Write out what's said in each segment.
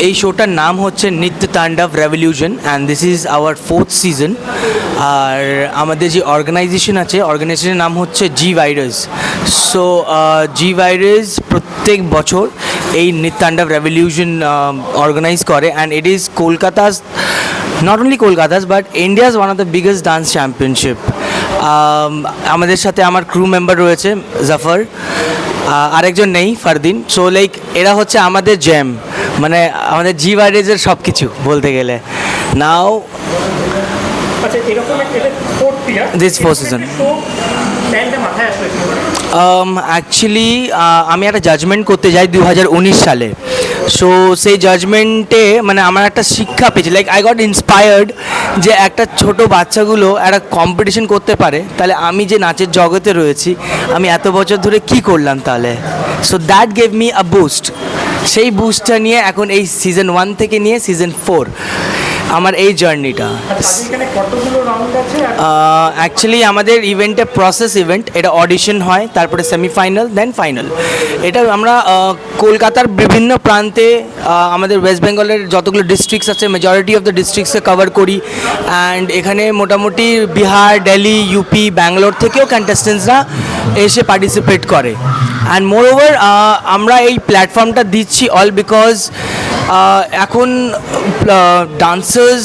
এই শোটার নাম হচ্ছে Nitya Tandav revolution and this is our fourth season আর আমাদের যে অর্গানাইজেশন আছে অর্গানাইজেশনের নাম হচ্ছে G virus so G virus প্রত্যেক বছর এই নিত্যাণ্ডব রেভলিউশন অর্গানাইজ করে and it is Kolkata's not only Kolkata's but India's one of the biggest dance championship আমাদের সাথে আমার ক্রু মেম্বার রয়েছে জাফর আরেকজন নেই ফারদিন সো লাইক এরা হচ্ছে আমাদের জ্যাম মানে আমাদের জি ভাইরেজের সব কিছু বলতে গেলে। নাও করে? অ্যাকচুয়ালি আমি একটা জাজমেন্ট করতে যাই দু হাজার উনিশ সালে। সো সেই জাজমেন্টে মানে আমার একটা শিক্ষা পেয়েছি। লাইক আই গট ইন্সপায়ার্ড যে একটা ছোট বাচ্চাগুলো একটা কম্পিটিশন করতে পারে। তাহলে আমি যে নাচের জগতে রয়েছি আমি এত বছর ধরে কি করলাম তাহলে? So that gave me a boost সেই বুস্টটা নিয়ে এখন এই সিজন ওয়ান থেকে নিয়ে সিজন ফোর আমার এই জার্নিটা কতগুলো অ্যাকচুয়ালি আমাদের ইভেন্টে প্রসেস ইভেন্ট এটা অডিশন হয়, তারপরে সেমিফাইনাল দেন ফাইনাল এটা আমরা কলকাতার বিভিন্ন প্রান্তে আমাদের ওয়েস্ট বেঙ্গলের যতগুলো ডিস্ট্রিক্টস আছে মেজরিটি অফ দ্য ডিস্ট্রিক্টসে কভার করি। অ্যান্ড এখানে মোটামুটি বিহার, দিল্লি ইউপি ব্যাঙ্গালোর থেকেও কন্টেস্টেন্টসরা এসে পার্টিসিপেট করে। অ্যান্ড মোর ওভার আমরা এই প্ল্যাটফর্মটা দিচ্ছি অল বিকজ এখন ডান্সার্স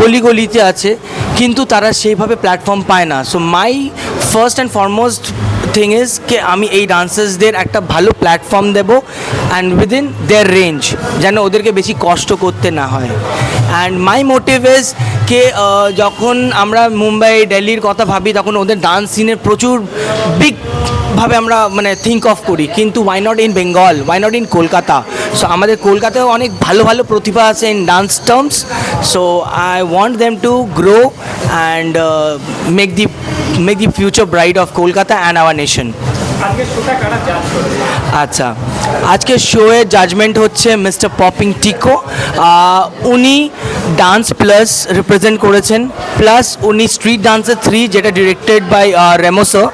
গলি গলিতে আছে, কিন্তু তারা সেইভাবে প্ল্যাটফর্ম পায় না। So my first and foremost thing is কে আমি এই ডান্সার্সদের একটা ভালো প্ল্যাটফর্ম দেব অ্যান্ড উইদিন দেয়ার রেঞ্জ যেন ওদেরকে বেশি কষ্ট করতে না হয়। অ্যান্ড মাই মোটিভ ইজ কে যখন আমরা মুম্বাই, দিল্লির কথা ভাবি, তখন ওদের ডান্স সিনের প্রচুর বিগ ভাবে আমরা মানে থিঙ্ক অফ করি। কিন্তু why not in Bengal why not in Kolkata so আমাদের কলকাতায় অনেক ভালো ভালো প্রতিভা আছে in dance terms so I want them to grow and make the make the future bright of Kolkata and our nation আচ্ছা আজকে শোয়ের জাজমেন্ট হচ্ছে মিস্টার পপিং টিকো উনি ডান্স প্লাস রিপ্রেজেন্ট করেছেন। প্লাস উনি স্ট্রিট ডান্সের থ্রি যেটা ডিরেক্টেড বাই রেমোসো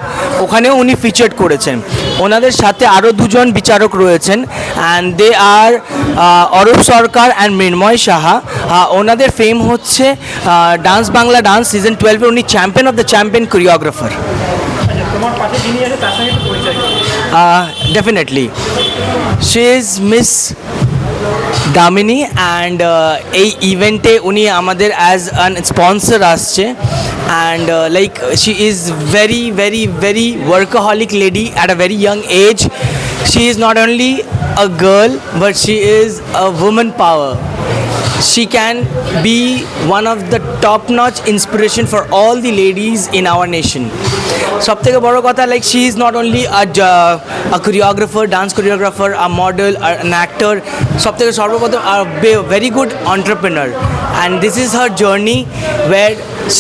ওখানেও উনি ফিচার্ড করেছেন। ওনাদের সাথে আরও দুজন বিচারক রয়েছেন and they are Arup Sarkar and Mrinmoy Saha. ওনাদের ফেম হচ্ছে ডান্স বাংলা ডান্স সিজন টুয়েলভে উনি champion of the champion choreographer definitely তোমার পাশে যিনি Uh, দামিনী অ্যান্ড এই ইভেন্টে উনি আমাদের অ্যাজ আন স্পন্সর আসছে and like she is very very very workaholic lady at a very young age she is not only a girl but she is a women power she can be one of the top notch inspiration for all the ladies in our nation. সব থেকে বড় কথা like she is not only a choreographer dance choreographer a model R an actor সব থেকে সর্বপ্রথম আর very good entrepreneur and this is her journey war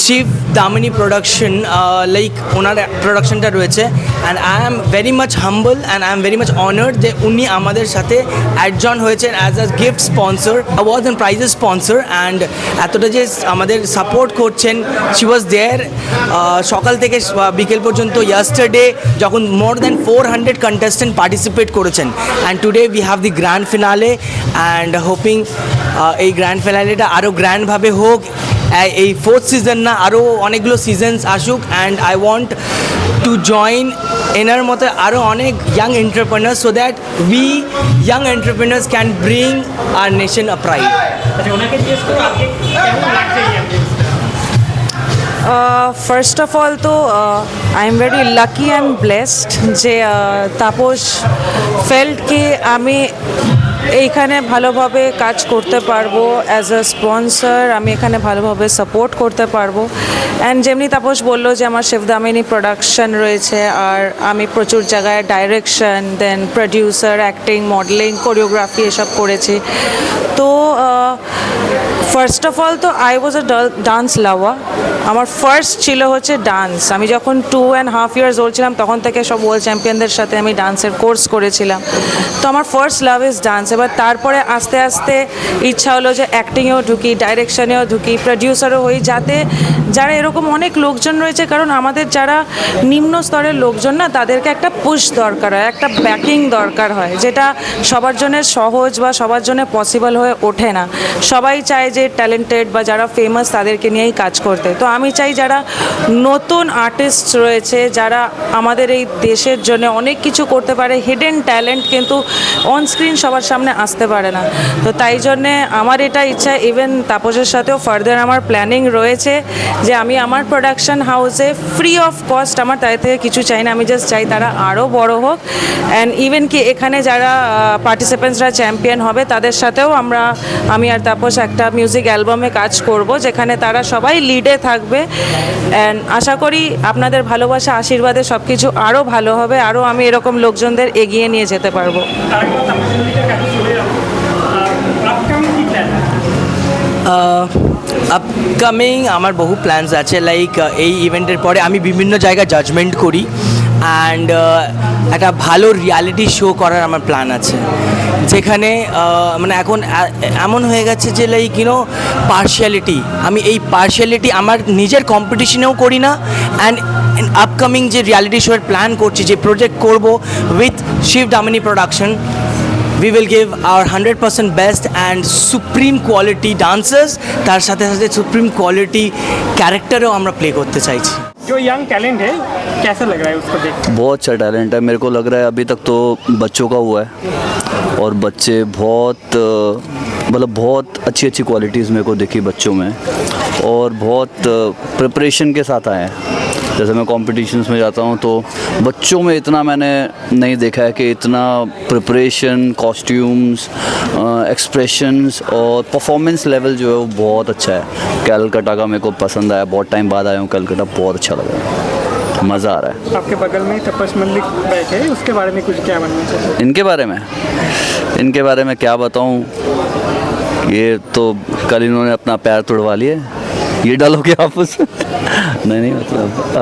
Shiv Damini production like ওনার প্রোডাকশনটা রয়েছে। And I am very much humble and I am very much honoured যে উনি আমাদের সাথে অ্যাডজন হয়েছেন as a gift sponsor award and prizes sponsor and এতটা যে আমাদের সাপোর্ট করছেন শি ওয়াজ দেয়ার সকাল থেকে বিকেল পর্যন্ত ইয়াস্টারডে যখন more than four hundred contestant participate করেছেন। And today we have the grand finale and hoping এই গ্র্যান্ড ফিনালেটা আরও গ্র্যান্ডভাবে হোক। এই ফোর্থ সিজন না আরও অনেকগুলো সিজনস আসুক। And I want to join এনার মতো আরও অনেক young entrepreneur so that we young entrepreneurs can bring our nation a pride? First of all তো I am very lucky and blessed যে তাপস ফেল্ট কি আমি এইখানে ভালোভাবে কাজ করতে পারব অ্যাজ আ স্পন্সর আমি এখানে ভালোভাবে সাপোর্ট করতে পারব। অ্যান্ড যেমনি তাপস বলল যে আমার শিবদামিনী প্রোডাকশন রয়েছে, আর আমি প্রচুর জায়গায় direction then producer acting modeling choreography এসব করেছি। তো ফার্স্ট অফ অল তো I was a dance lover আমার ফার্স্ট ছিল হচ্ছে ডান্স আমি যখন two and half years old ছিলাম, তখন থেকে সব ওয়ার্ল্ড চ্যাম্পিয়নদের সাথে আমি ডান্সের কোর্স করেছিলাম। তো আমার ফার্স্ট লাভ ইজ ডান্স এবার তারপরে আস্তে আস্তে ইচ্ছা হলো যে অ্যাক্টিংয়েও ঢুকি ডাইরেকশনেও ঢুকি প্রডিউসারও হই যাতে যারা এরকম অনেক লোকজন রয়েছে, কারণ আমাদের যারা নিম্ন স্তরের লোকজন না, তাদেরকে একটা পুশ দরকার হয়, একটা ব্যাকিং দরকার হয়, যেটা সবার জন্য সহজ বা সবার জন্য পসিবল হয়ে ওঠে না। সবাই চায় যে ট্যালেন্টেড বা যারা ফেমাস তাদেরকে নিয়েই কাজ করতে। তো আমি চাই যারা নতুন আর্টিস্ট রয়েছে, যারা আমাদের এই দেশের জন্য অনেক কিছু করতে পারে হিডেন ট্যালেন্ট কিন্তু অন স্ক্রিন সবার সামনে আসতে পারে না। তো তাই জন্যে আমার এটা ইচ্ছা ইভেন তাপসের সাথেও ফার্দার আমার প্ল্যানিং রয়েছে যে আমি আমার প্রোডাকশন হাউসে ফ্রি অফ কস্ট আমার তাই থেকে কিছু চাই না, আমি জাস্ট চাই তারা আরও বড় হোক। অ্যান্ড ইভেন কি এখানে যারা পার্টিসিপেন্টসরা চ্যাম্পিয়ন হবে, তাদের সাথেও আমরা, আমি আর তাপস একটা মিউজিক অ্যালবামে কাজ করব, যেখানে তারা সবাই লিডে থাকবে। অ্যান্ড আশা করি আপনাদের ভালোবাসা, আশীর্বাদে সব কিছু আরও ভালো হবে আরও আমি এরকম লোকজনদের এগিয়ে নিয়ে যেতে পারব। আপকামিং আমার বহু প্ল্যানস আছে লাইক এই ইভেন্টের পরে আমি বিভিন্ন জায়গায় জাজমেন্ট করি। অ্যান্ড একটা ভালো রিয়ালিটি শো করার আমার প্ল্যান আছে। যেখানে মানে এখন এমন হয়ে গেছে যে লাইক ইউনো পার্শিয়ালিটি আমি এই পার্শিয়ালিটি আমার নিজের কম্পিটিশনেও করি না অ্যান্ড আপকামিং যে রিয়ালিটি শোয়ের প্ল্যান করছি, যে প্রজেক্ট করব with Shiv Damini production we will give our hundred percent best and supreme quality dancers তার সাথে সাথে সুপ্রিম কোয়ালিটি ক্যারেক্টারও আমরা প্লে করতে চাইছি। जो यंग टैलेंट है, कैसा लग रहा है उसको देख? बहुत अच्छा टैलेंट है। मेरे को लग रहा है अभी तक तो बच्चों का हुआ है। और बच्चे बहुत मतलब बहुत अच्छी अच्छी क्वालिटीज़ मेरे को देखी बच्चों में। और बहुत प्रिपरेशन के साथ आए हैं। जैसे मैं कॉम्पिटिशन्स में जाता हूँ तो बच्चों में इतना मैंने नहीं देखा है कि इतना प्रिपरेशन कॉस्ट्यूम्स एक्सप्रेशंस और परफॉर्मेंस लेवल जो है वो बहुत अच्छा है। कैलकटा का मेरे को पसंद आया बहुत टाइम बाद आया हूँ कैलकटा बहुत अच्छा लगा मज़ा आ रहा है। आपके बगल में तपस मल्लिक बैठे हैं उसके बारे में कुछ क्या बनना चाहिए इनके बारे में? इनके बारे में क्या बताऊँ? ये तो कल इन्होंने अपना पैर तुड़वा लिए। ये डालोगे आप उस नहीं नहीं मतलब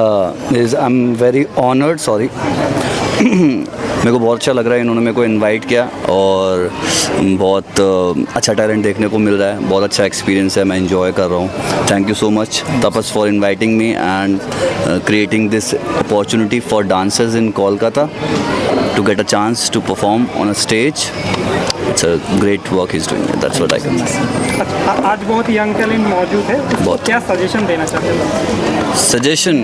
I am very honoured sorry मेरे को बहुत अच्छा लग रहा है, इन्होंने मेरे को इनवाइट किया और बहुत अच्छा टैलेंट देखने को मिल रहा है, बहुत अच्छा एक्सपीरियंस है, मैं इंजॉय कर रहा हूँ thank you so much Tapas for inviting me and creating this opportunity for dancers in Kolkata to get a chance to perform on a stage. It's a great work is doing that's what I can say आज बहुत young talent मौजूद है बहुत। क्या suggestion देना चाहते हैं suggestion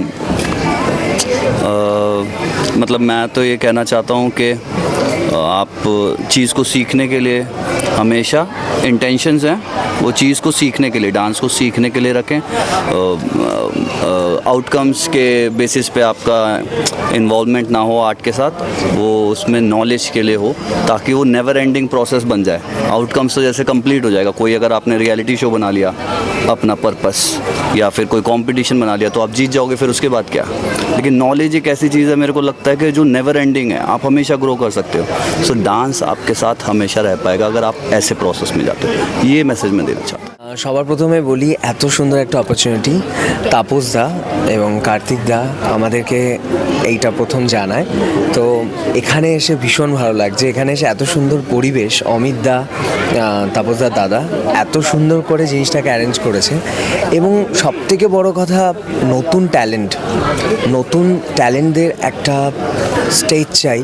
मतलब मैं तो ये कहना चाहता हूँ कि आप चीज़ को सीखने के लिए हमेशा इंटेंशंस हैं। वो चीज़ को सीखने के लिए डांस को सीखने के लिए रखें। आउटकम्स के बेसिस पे आपका इन्वॉल्वमेंट ना हो आर्ट के साथ, वो उसमें नॉलेज के लिए हो, ताकि वो नेवर एंडिंग प्रोसेस बन जाए। आउटकम्स तो जैसे कंप्लीट हो जाएगा। कोई अगर आपने रियलिटी शो बना लिया, अपना पर्पस या फिर कोई कंपटीशन बना लिया तो आप जीत जाओगे, फिर उसके बाद क्या? लेकिन नॉलेज एक ऐसी चीज़ है, मेरे को लगता है कि जो नेवर एंडिंग है, आप हमेशा ग्रो कर सकते हो। सो डांस आपके साथ हमेशा रह पाएगा अगर आप ऐसे प्रोसेस में जाते हो। ये मैसेज मैं देना चाहता हूँ। সবার প্রথমে বলি, এত সুন্দর একটা অপরচুনিটি তাপস দা এবং কার্তিক দা আমাদেরকে এইটা প্রথম জানায়। তো এখানে এসে ভীষণ ভালো লাগছে। এখানে এসে এত সুন্দর পরিবেশ, অমিত দা তাপস দার দাদা, এত সুন্দর করে জিনিসটাকে অ্যারেঞ্জ করেছে। এবং সবথেকে বড় কথা, নতুন ট্যালেন্ট নতুন ট্যালেন্টদের একটা স্টেজ চাই,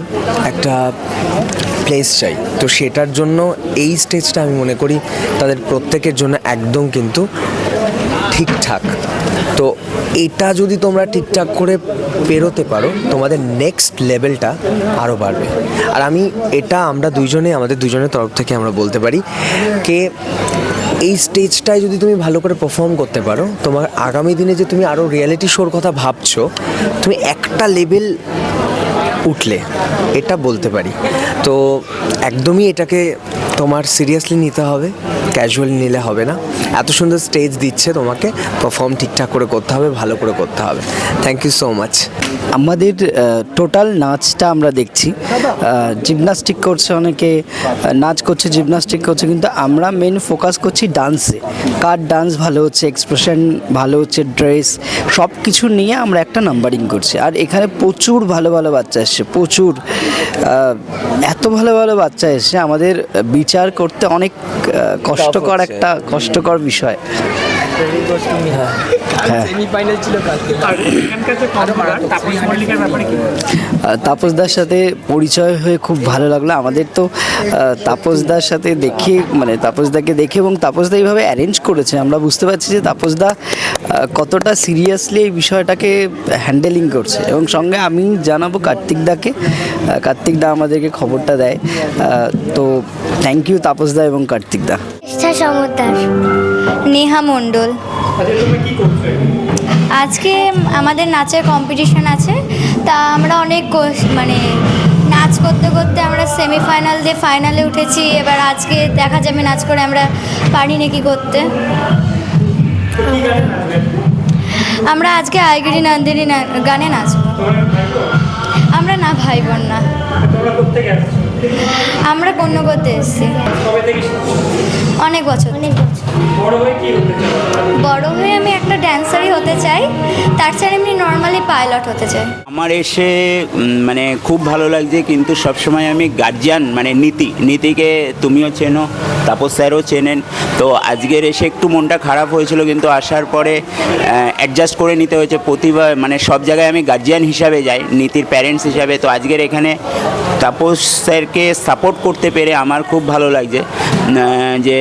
একটা প্লেস চাই। তো সেটার জন্য এই স্টেজটা আমি মনে করি তাদের প্রত্যেকের জন্য একদম কিন্তু ঠিকঠাক। তো এটা যদি তোমরা ঠিকঠাক করে পেরোতে পারো, তোমাদের নেক্সট লেভেলটা আরও বাড়বে। আর আমি এটা আমরা দুইজনে, আমাদের দুজনের তরফ থেকে আমরা বলতে পারি কে এই স্টেজটায় যদি তুমি ভালো করে পারফর্ম করতে পারো, তোমার আগামী দিনে যে তুমি আরও রিয়েলিটি শোর কথা ভাবছ, তুমি একটা লেভেল উঠলে, এটা বলতে পারি। তো একদমই এটাকে তোমার সিরিয়াসলি নিতে হবে ক্যাজুয়ালি নিলে হবে না। এত সুন্দর স্টেজ দিচ্ছে তোমাকে পারফর্ম ঠিকঠাক করে করতে হবে, ভালো করে করতে হবে। থ্যাংক ইউ সো মাচ আমাদের টোটাল নাচটা আমরা দেখছি। জিমনাস্টিক করছে অনেকে নাচ করছে জিমনাস্টিক করছে কিন্তু আমরা মেন ফোকাস করছি ডান্সে কার ডান্স ভালো হচ্ছে এক্সপ্রেশন ভালো হচ্ছে ড্রেস সব কিছু নিয়ে আমরা একটা নাম্বারিং করছি। আর এখানে প্রচুর ভালো ভালো বাচ্চা এসছে প্রচুর। এত ভালো ভালো বাচ্চা এসছে আমাদের বিচার করতে অনেক কষ্টকর একটা কষ্টকর বিষয়। সেমিফাইনাল ছিল কালকে। আর এখানকার যে কর্মকার তাপস তাপসদার সাথে পরিচয় হয়ে খুব ভালো লাগল। আমাদের তো আহ, তাপসদার সাথে দেখে মানে তাপসদাকে দেখে এবং তাপসদা এইভাবে অ্যারেঞ্জ করেছে। আমরা বুঝতে পারছি যে তাপসদা আহ, কতটা সিরিয়াসলি এই বিষয়টাকে হ্যান্ডেলিং করছে। এবং সঙ্গে আমি জানাব কার্তিকদাকে আহ, কার্তিকদা আমাদেরকে খবরটা দেয়। তো থ্যাংক ইউ তাপসদা এবং কার্তিকদা নিষ্ঠা সমদ্দার নেহা মণ্ডল। আজকে আমাদের নাচের কম্পিটিশন আছে। তা আমরা অনেক কোশ- মানে নাচ করতে করতে আমরা সেমিফাইনাল দিয়ে ফাইনালে উঠেছি। এবার আজকে দেখা যাবে নাচ করে আমরা পারি নাকি করতে। আমরা আজকে আইগিরি নন্দিনী না- গানে নাচবো? আমরা না ভাই বোন না। আমরা কন্য করতে এসেছি? অনেক বছর। অনেক বছর। বড় হয়ে কি হতে চাও? বড় আমি একটা ড্যান্সারই হতে চাই। তার চেয়ে এমনি নর্মালি পাইলট হতে চাই। আমার এসে মানে খুব ভালো লাগছে কিন্তু সবসময় আমি গার্জিয়ান মানে নীতি। নীতিকে তুমিও চেনো তাপস স্যারও চেনেন। তো আজকের এসে একটু মনটা খারাপ হয়েছিল কিন্তু আসার পরে অ্যাডজাস্ট করে নিতে হয়েছে। প্রতিভা মানে সব জায়গায় আমি গার্জিয়ান হিসাবে যাই নীতির প্যারেন্টস হিসাবে। তো আজকের এখানে তাপস স্যারকে সাপোর্ট করতে পেরে আমার খুব ভালো লাগছে যে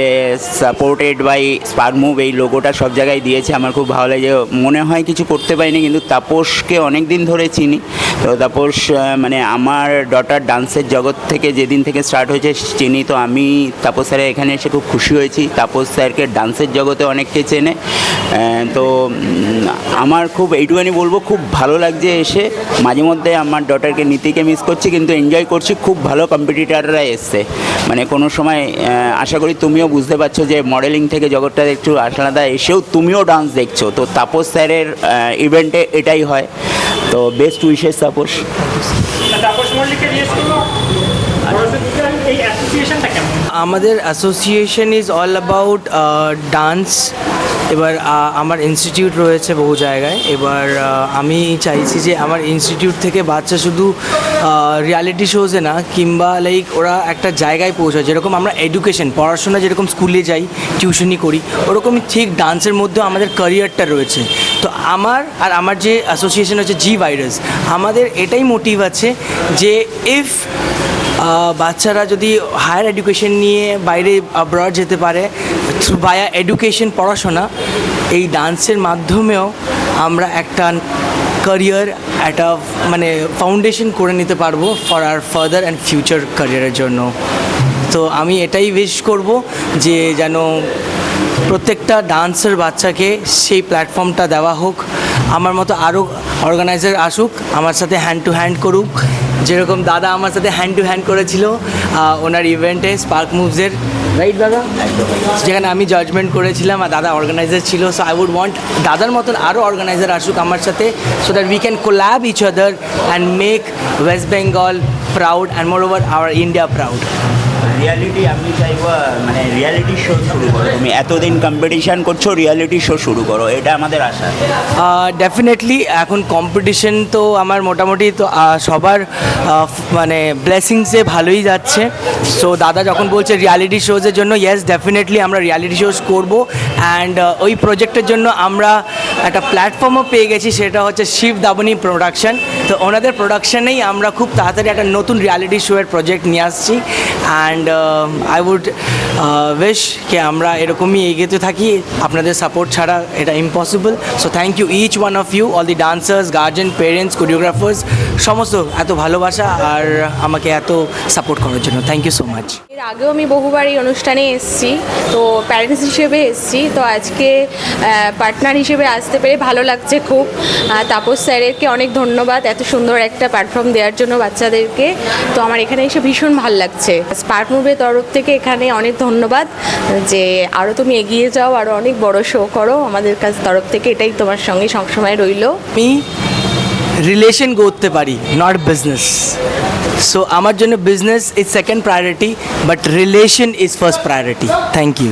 সাপোর্টেড বাই স্পার মুভ এই লোগোটা সব জায়গায় দিয়েছে। আমার খুব ভালো লাগে মনে হয় কিছু করতে পারিনি, কিন্তু তাপসকে অনেক দিন ধরে চিনি। তো তাপস মানে আমার ডটার ডান্সের জগৎ থেকে যেদিন থেকে স্টার্ট হয়েছে, চিনি তো আমি তাপস স্যারের এখানে এসে খুব খুশি হয়েছি। তাপস স্যারকে ডান্সের জগতে অনেককে চেনে। তো আমার খুব এইটুখানি বলব, খুব ভালো লাগছে এসে। মাঝে মধ্যে আমার ডটারকে নীতিকে মিস করছি, কিন্তু এনজয় করছি। খুব ভালো কম্পিটিটাররা এসছে। মানে কোনো সময় আশা করি তুমিও বুঝতে পারছ যে মডেলিং থেকে জগৎটা একটু আলাদা। এসেও তুমিও ডান্স দেখছ। তো তাপস স্যারের ইভেন্টে এটাই হয়। তো বেস্ট উইশেস তাপস। আমাদের association is all about dance এবার আমার ইনস্টিটিউট রয়েছে বহু জায়গায়। এবার আমি চাইছি যে আমার ইনস্টিটিউট থেকে বাচ্চা শুধু রিয়ালিটি শোজে না কিংবা লাইক ওরা একটা জায়গায় পৌঁছায়। যেরকম আমরা এডুকেশন পড়াশোনা যেরকম স্কুলে যাই টিউশনি করি ওরকমই ঠিক ডান্সের মধ্যেও আমাদের ক্যারিয়ারটা রয়েছে। আমার আর আমার যে অ্যাসোসিয়েশন হচ্ছে জি ভাইরাস আমাদের এটাই মোটিভ আছে যে ইফ বাচ্চারা যদি হায়ার এডুকেশন নিয়ে বাইরে অ্যাব্রড যেতে পারে বায়া এডুকেশন পড়াশোনা, এই ডান্সের মাধ্যমেও আমরা একটা ক্যারিয়ার একটা মানে ফাউন্ডেশন করে নিতে পারব for our further and future ক্যারিয়ারের জন্য। তো আমি এটাই উইশ করব যে যেন প্রত্যেকটা ডান্সের বাচ্চাকে সেই প্ল্যাটফর্মটা দেওয়া হোক। আমার মতো আরও অর্গানাইজার আসুক, আমার সাথে হ্যান্ড টু হ্যান্ড করুক। যেরকম দাদা আমার সাথে হ্যান্ড টু হ্যান্ড করেছিল ওনার ইভেন্টে স্পার্ক মুভসের রাইট দাদা? যেখানে আমি জাজমেন্ট করেছিলাম আর দাদা অর্গানাইজার ছিল। সো আই উড ওয়ান্ট দাদার মতন আরও অর্গানাইজার আসুক আমার সাথে so that we can collab each other and make West Bengal proud and moreover our India proud reality আমি চাইব মানে রিয়ালিটি শো শুরু করো। তুমি এতদিন কম্পিটিশন করছ রিয়ালিটি শো শুরু করো। এটা আমাদের আশা। ডেফিনেটলি এখন কম্পিটিশন তো আমার মোটামুটি তো সবার মানে ব্লেসিংসে ভালোই যাচ্ছে। সো দাদা যখন বলছে রিয়ালিটি শোজের জন্য ইয়েস ডেফিনেটলি আমরা রিয়ালিটি শোজ করব। অ্যান্ড ওই প্রজেক্টের জন্য আমরা একটা প্ল্যাটফর্মও পেয়ে গেছি, সেটা হচ্ছে শিব দাবনি প্রোডাকশন তো ওনাদের প্রোডাকশনেই আমরা খুব তাড়াতাড়ি একটা নতুন রিয়ালিটি শোয়ের প্রজেক্ট নিয়ে আসছি। অ্যান্ড আই উড উইশ কে আমরা এরকমই এগিয়ে থাকি। আপনাদের সাপোর্ট ছাড়া এটা impossible so thank you each one of you all the dancers guardian parents choreographers সমস্ত এত ভালোবাসা আর আমাকে এত সাপোর্ট করার জন্য। থ্যাংক ইউ সো মাচ এর আগেও আমি বহুবার এই অনুষ্ঠানে এসেছি, তো প্যারেন্টস হিসেবে এসেছি, তো আজকে পার্টনার হিসেবে আসতে পেরে ভালো লাগছে খুব। তাপস স্যারেরকে অনেক ধন্যবাদ এত সুন্দর একটা প্ল্যাটফর্ম দেওয়ার জন্য বাচ্চাদেরকে। তো আমার এখানে এসে ভীষণ ভালো লাগছে। স্পার্ক মুভের তরফ থেকে এখানে অনেক ধন্যবাদ যে আরও তুমি এগিয়ে যাও আরও অনেক বড় শো করো। আমাদের কাছ তরফ থেকে এটাই তোমার সঙ্গে সবসময় রইল। আমি রিলেশন করতে পারি নট বিজনেস সো আমার জন্য business is second priority but relation is first priority thank you